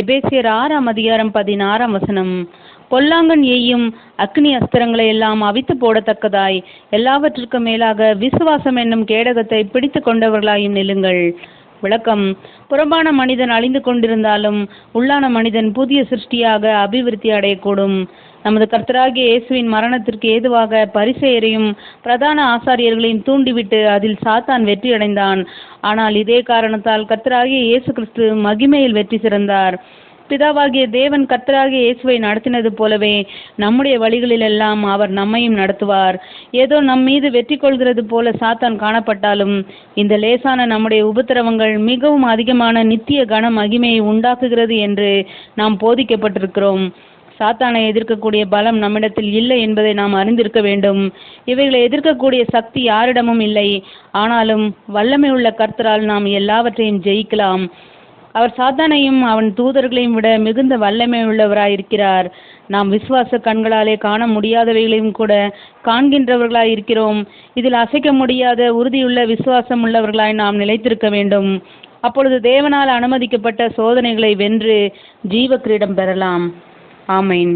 எபேசியர் ஆறாம் அதிகாரம் பதினாறாம் வசனம். பொல்லாங்கன் எய்யும் அக்னி அஸ்திரங்களை எல்லாம் அவித்து போடத்தக்கதாய். எல்லாவற்றிற்கும் மேலாக விசுவாசம் என்னும் கேடகத்தை பிடித்து கொண்டவர்களாயும் நில்லுங்கள். விளக்கம். புறம்பான மனிதன் அழிந்து கொண்டிருந்தாலும் உள்ளான மனிதன் புதிய சிருஷ்டியாக அபிவிருத்தி அடையக்கூடும். நமது கர்த்தராகிய இயேசுவின் மரணத்திற்கு ஏதுவாக பரிசெயரையும் பிரதான ஆசாரியர்களையும் தூண்டிவிட்டு அதில் சாத்தான் வெற்றி அடைந்தான். ஆனால் இதே காரணத்தால் கர்த்தராகிய இயேசு கிறிஸ்து மகிமையில் வெற்றி சிறந்தார். பிதாவாகிய தேவன் கர்த்தராகிய இயேசுவை நடத்தினது போலவே நம்முடைய வழிகளில் எல்லாம் அவர் நம்மையும் நடத்துவார். ஏதோ நம் மீது வெற்றி கொள்கிறது போல சாத்தான் காணப்பட்டாலும் இந்த லேசான நம்முடைய உபத்திரவங்கள் மிகவும் அதிகமான நித்திய கன மகிமையை உண்டாக்குகிறது என்று நாம் போதிக்கப்பட்டிருக்கிறோம். சாத்தானை எதிர்க்கக்கூடிய பலம் நம்மிடத்தில் இல்லை என்பதை நாம் அறிந்திருக்க வேண்டும். இவைகளை எதிர்க்கக்கூடிய சக்தி யாரிடமும் இல்லை. ஆனாலும் வல்லமை உள்ள கர்த்தரால் நாம் எல்லாவற்றையும் ஜெயிக்கலாம். அவர் சாத்தானையும் அவன் தூதர்களையும் விட மிகுந்த வல்லமை உள்ளவராயிருக்கிறார். நாம் விசுவாச கண்களாலே காண முடியாதவைகளையும் கூட காண்கின்றவர்களாய் இருக்கிறோம். இதில் அசைக்க முடியாத உறுதியுள்ள விசுவாசம் உள்ளவர்களாய் நாம் நிலைத்திருக்க வேண்டும். அப்பொழுது தேவனால் அனுமதிக்கப்பட்ட சோதனைகளை வென்று ஜீவக்கிரீடம் பெறலாம். ஆமேன்.